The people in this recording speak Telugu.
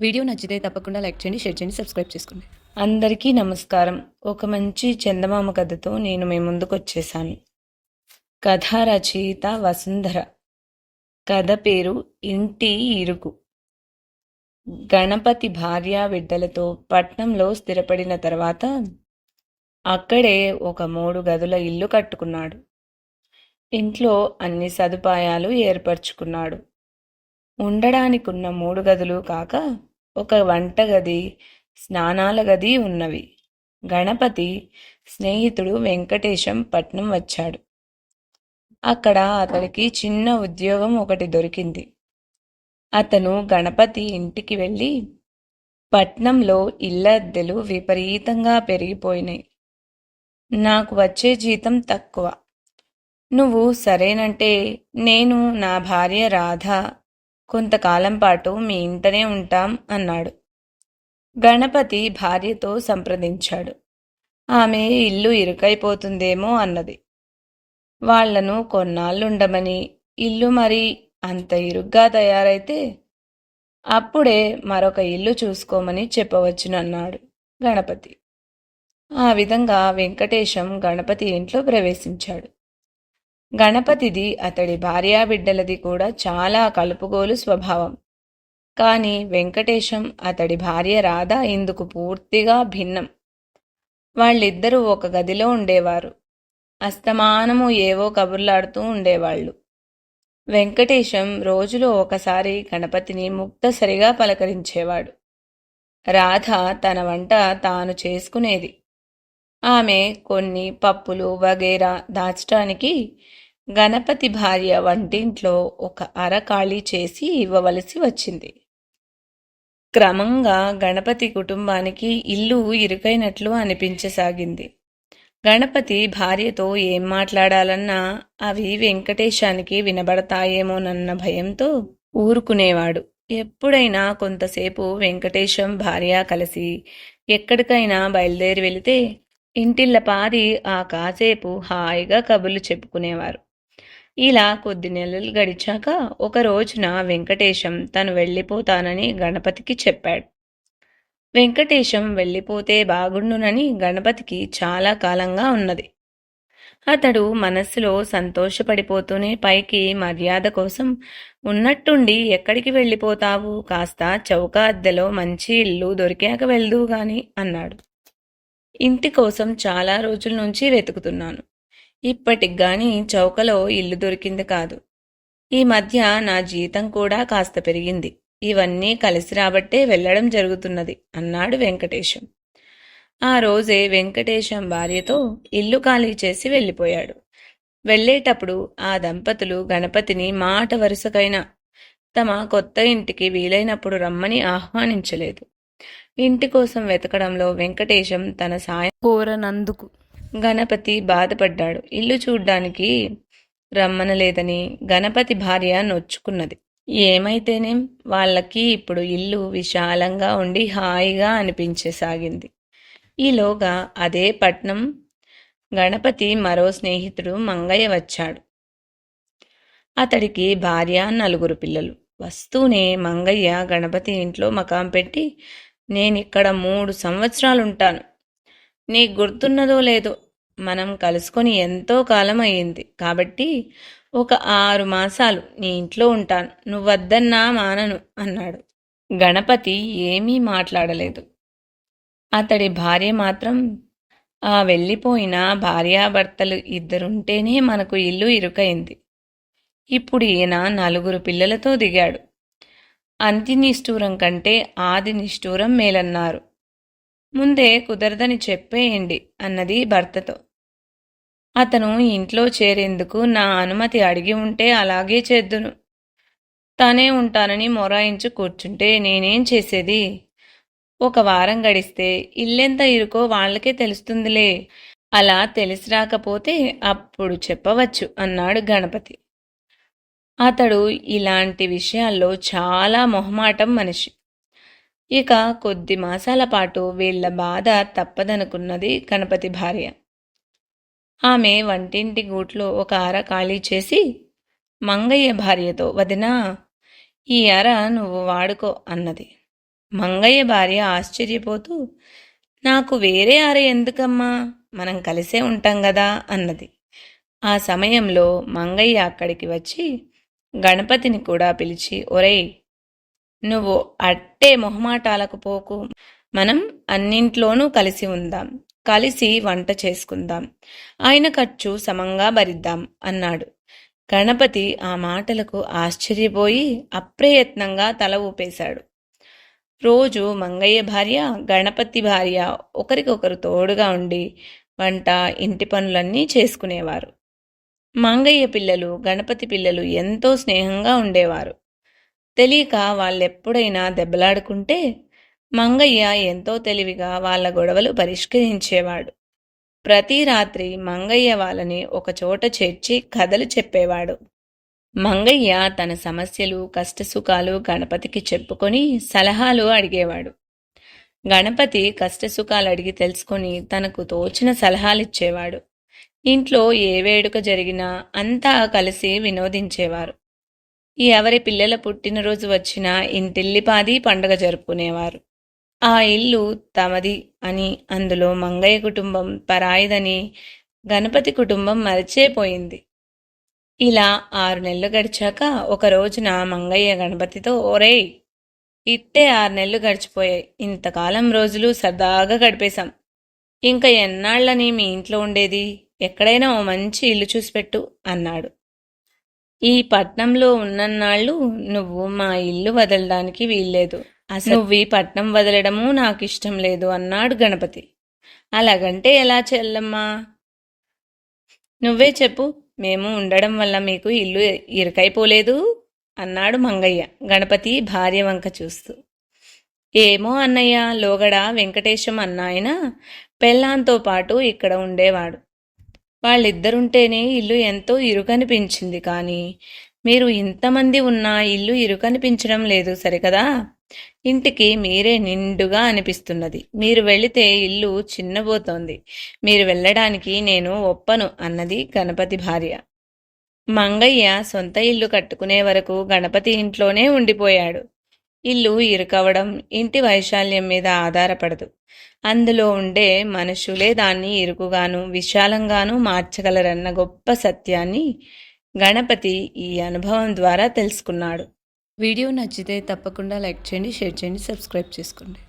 వీడియో నచ్చితే తప్పకుండా లైక్ చేయండి షేర్ చేయండి సబ్స్క్రైబ్ చేసుకోండి. అందరికీ నమస్కారం. ఒక మంచి చందమామ కథతో నేను మీ ముందుకు వచ్చేసాను. కథ రచయిత వసుంధర. కథ పేరు ఇంటి ఇరుకు. గణపతి భార్య బిడ్డలతో పట్నంలో స్థిరపడిన తర్వాత అక్కడే ఒక మూడు గదుల ఇల్లు కట్టుకున్నాడు. ఇంట్లో అన్ని సదుపాయాలు ఏర్పరచుకున్నాడు. ఉండడానికున్న మూడు గదులు కాక ఒక వంటగది స్నానాల గది ఉన్నవి. గణపతి స్నేహితుడు వెంకటేశం పట్నం వచ్చాడు. అక్కడ అతడికి చిన్న ఉద్యోగం ఒకటి దొరికింది. అతను గణపతి ఇంటికి వెళ్ళి పట్నంలో ఇళ్ళద్దెలు విపరీతంగా పెరిగిపోయినాయి. నాకు వచ్చే జీతం తక్కువ. నువ్వు సరేనంటే నేను నా భార్య రాధ కొంతకాలం పాటు మీ ఇంటనే ఉంటాం అన్నాడు. గణపతి భార్యతో సంప్రదించాడు. ఆమె ఇల్లు ఇరుకైపోతుందేమో అన్నది. వాళ్ళను కొన్నాళ్ళుండమని ఇల్లు మరి అంత ఇరుగ్గా తయారైతే అప్పుడే మరొక ఇల్లు చూసుకోమని చెప్పవచ్చునన్నాడు గణపతి. ఆ విధంగా వెంకటేశం గణపతి ఇంట్లో ప్రవేశించాడు. గణపతిది అతడి భార్యాబిడ్డలది కూడా చాలా కలుపుగోలు స్వభావం. కానీ వెంకటేశం అతడి భార్య రాధ ఇందుకు పూర్తిగా భిన్నం. వాళ్ళిద్దరూ ఒక గదిలో ఉండేవారు. అస్తమానము ఏవో కబుర్లాడుతూ ఉండేవాళ్ళు. వెంకటేశం రోజులో ఒకసారి గణపతిని ముక్తసరిగా పలకరించేవాడు. రాధ తన వంట తాను చేసుకునేది. ఆమె కొన్ని పప్పులు వగేరా దాచటానికి గణపతి భార్య వంటింట్లో ఒక అర ఖాళీ చేసి ఇవ్వవలసి వచ్చింది. క్రమంగా గణపతి కుటుంబానికి ఇల్లు ఇరుకైనట్లు అనిపించసాగింది. గణపతి భార్యతో ఏం మాట్లాడాలన్నా అవి వెంకటేశానికి వినబడతాయేమోనన్న భయంతో ఊరుకునేవాడు. ఎప్పుడైనా కొంతసేపు వెంకటేశం భార్య కలిసి ఎక్కడికైనా బయలుదేరి వెళితే ఇంటిల్లపాది ఆ కాసేపు హాయిగా కబుర్లు చెప్పుకునేవారు. ఇలా కొద్ది నెలలు గడిచాక ఒక రోజున వెంకటేశం తను వెళ్ళిపోతానని గణపతికి చెప్పాడు. వెంకటేశం వెళ్ళిపోతే బాగుండునని గణపతికి చాలా కాలంగా ఉన్నది. అతడు మనస్సులో సంతోషపడిపోతూనే పైకి మర్యాద కోసం ఉన్నట్టుండి ఎక్కడికి వెళ్ళిపోతావు? కాస్త చౌక అద్దెలో మంచి ఇల్లు దొరికాక వెళ్దూ గాని అన్నాడు. ఇంటి కోసం చాలా రోజుల నుంచి వెతుకుతున్నాను. ఇప్పటికి గాని చౌకలో ఇల్లు దొరికింది కాదు. ఈ మధ్య నా జీతం కూడా కాస్త పెరిగింది. ఇవన్నీ కలిసి రాబట్టే వెళ్ళడం జరుగుతున్నది అన్నాడు వెంకటేశం. ఆ రోజే వెంకటేశం భార్యతో ఇల్లు ఖాళీ చేసి వెళ్ళిపోయాడు. వెళ్ళేటప్పుడు ఆ దంపతులు గణపతిని మాట వరుసకైనా తమ కొత్త ఇంటికి వీలైనప్పుడు రమ్మని ఆహ్వానించలేదు. ఇంటి కోసం వెతకడంలో వెంకటేశం తన సాయం కోరనందుకు. గణపతి బాధపడ్డాడు. ఇల్లు చూడ్డానికి రమ్మనలేదని గణపతి భార్య నొచ్చుకున్నది. ఏమైతేనేం? వాళ్ళకి ఇప్పుడు ఇల్లు విశాలంగా ఉండి హాయిగా అనిపించసాగింది. ఈలోగా అదే పట్నం గణపతి మరో స్నేహితుడు మంగయ్య వచ్చాడు. అతడికి భార్య నలుగురు పిల్లలు. వస్తూనే మంగయ్య గణపతి ఇంట్లో మకాం పెట్టి నేనిక్కడ మూడు సంవత్సరాలుంటాను. నీకు గుర్తున్నదో లేదో మనం కలుసుకొని ఎంతో కాలం అయ్యింది కాబట్టి ఒక ఆరు మాసాలు నీ ఇంట్లో ఉంటాను. నువ్వద్దన్నా మానను అన్నాడు. గణపతి ఏమీ మాట్లాడలేదు. అతడి భార్య మాత్రం ఆ వెళ్ళిపోయిన భార్యాభర్తలు ఇద్దరుంటేనే మనకు ఇల్లు ఇరుకైంది. ఇప్పుడు ఈయన నలుగురు పిల్లలతో దిగాడు. అంతి నిష్ఠూరం కంటే ఆది నిష్ఠూరం మేలన్నారు. ముందే కుదరదని చెప్పేయండి అన్నది భర్తతో. అతను ఇంట్లో చేరేందుకు నా అనుమతి అడిగి ఉంటే అలాగే చేద్దును. తానే ఉంటానని మొరాయించు కూర్చుంటే నేనేం చేసేది? ఒక వారం గడిస్తే ఇల్లెంత ఇరుకో వాళ్ళకే తెలుస్తుందిలే. అలా తెలిసి రాకపోతే అప్పుడు చెప్పవచ్చు అన్నాడు గణపతి. అతడు ఇలాంటి విషయాల్లో చాలా మొహమాటం మనిషి. ఇక కొద్ది మాసాల పాటు వీళ్ళ బాధ తప్పదనుకున్నది గణపతి భార్య. ఆమె వంటింటి గూట్లో ఒక అర ఖాళీ చేసి మంగయ్య భార్యతో వదినా ఈ అర నువ్వు వాడుకో అన్నది. మంగయ్య భార్య ఆశ్చర్యపోతూ నాకు వేరే అర ఎందుకమ్మా? మనం కలిసే ఉంటాం కదా అన్నది. ఆ సమయంలో మంగయ్య అక్కడికి వచ్చి గణపతిని కూడా పిలిచి ఒరేయ్ నువ్వు అట్టే మొహమాటాలకు పోకు. మనం అన్నింట్లోనూ కలిసి ఉందాం. కలిసి వంట చేసుకుందాం. ఆయన ఖర్చు సమంగా భరిద్దాం అన్నాడు. గణపతి ఆ మాటలకు ఆశ్చర్యపోయి అప్రయత్నంగా తల ఊపేశాడు. రోజు మంగయ్య భార్య గణపతి భార్య ఒకరికొకరు తోడుగా ఉండి వంట ఇంటి పనులన్నీ చేసుకునేవారు. మంగయ్య పిల్లలు గణపతి పిల్లలు ఎంతో స్నేహంగా ఉండేవారు. తెలియక వాళ్ళెప్పుడైనా దెబ్బలాడుకుంటే మంగయ్య ఎంతో తెలివిగా వాళ్ళ గొడవలు పరిష్కరించేవాడు. ప్రతి రాత్రి మంగయ్య వాళ్ళని ఒకచోట చేర్చి కథలు చెప్పేవాడు. మంగయ్య తన సమస్యలు కష్టసుఖాలు గణపతికి చెప్పుకొని సలహాలు అడిగేవాడు. గణపతి కష్టసుఖాలు అడిగి తెలుసుకొని తనకు తోచిన సలహాలిచ్చేవాడు. ఇంట్లో ఏ వేడుక జరిగినా అంతా కలిసి వినోదించేవారు. ఎవరి పిల్లల పుట్టినరోజు వచ్చినా ఇంటిల్లిపాది పండగ జరుపుకునేవారు. ఆ ఇల్లు తమది అని అందులో మంగయ్య కుటుంబం పరాయిదని గణపతి కుటుంబం మరిచేపోయింది. ఇలా ఆరు నెలలు గడిచాక ఒక రోజున మంగయ్య గణపతితో ఓరేయ్ ఇట్టే ఆరు నెలలు గడిచిపోయాయి. ఇంతకాలం రోజులు సరదాగా గడిపేశాం. ఇంకా ఎన్నాళ్ళని మీ ఇంట్లో ఉండేది? ఎక్కడైనా ఓ మంచి ఇల్లు చూసి పెట్టు అన్నాడు. ఈ పట్నంలో ఉన్నన్నాళ్ళు నువ్వు మా ఇల్లు వదలడానికి వీల్లేదు. అసలు నువ్వు ఈ పట్నం వదలడము నాకు ఇష్టం లేదు అన్నాడు గణపతి. అలాగంటే ఎలా చెల్లమ్మా? నువ్వే చెప్పు మేము ఉండడం వల్ల మీకు ఇల్లు ఇరుకైపోలేదు అన్నాడు మంగయ్య గణపతి భార్య వంక చూస్తూ. ఏమో అన్నయ్య లోగడ వెంకటేశం అన్నాయన పెళ్ళాంతో పాటు ఇక్కడ ఉండేవాడు. వాళ్ళిద్దరుంటేనే ఇల్లు ఎంతో ఇరుకనిపించింది కానీ మీరు ఇంతమంది ఉన్నా ఇల్లు ఇరుకనిపించడం లేదు సరికదా? ఇంటికి మీరే నిండుగా అనిపిస్తున్నది. మీరు వెళితే ఇల్లు చిన్నబోతోంది. మీరు వెళ్ళడానికి నేను ఒప్పను అన్నది గణపతి భార్య. మంగయ్య సొంత ఇల్లు కట్టుకునే వరకు గణపతి ఇంట్లోనే ఉండిపోయాడు. ఇల్లు ఇరుకవడం ఇంటి వైశాల్యం మీద ఆధారపడదు. అందులో ఉండే మనుషులే దాన్ని ఇరుకుగాను విశాలంగాను మార్చగలరన్న గొప్ప సత్యాన్ని గణపతి ఈ అనుభవం ద్వారా తెలుసుకున్నాడు. వీడియో నచ్చితే తప్పకుండా లైక్ చేయండి షేర్ చేయండి సబ్స్క్రైబ్ చేసుకోండి.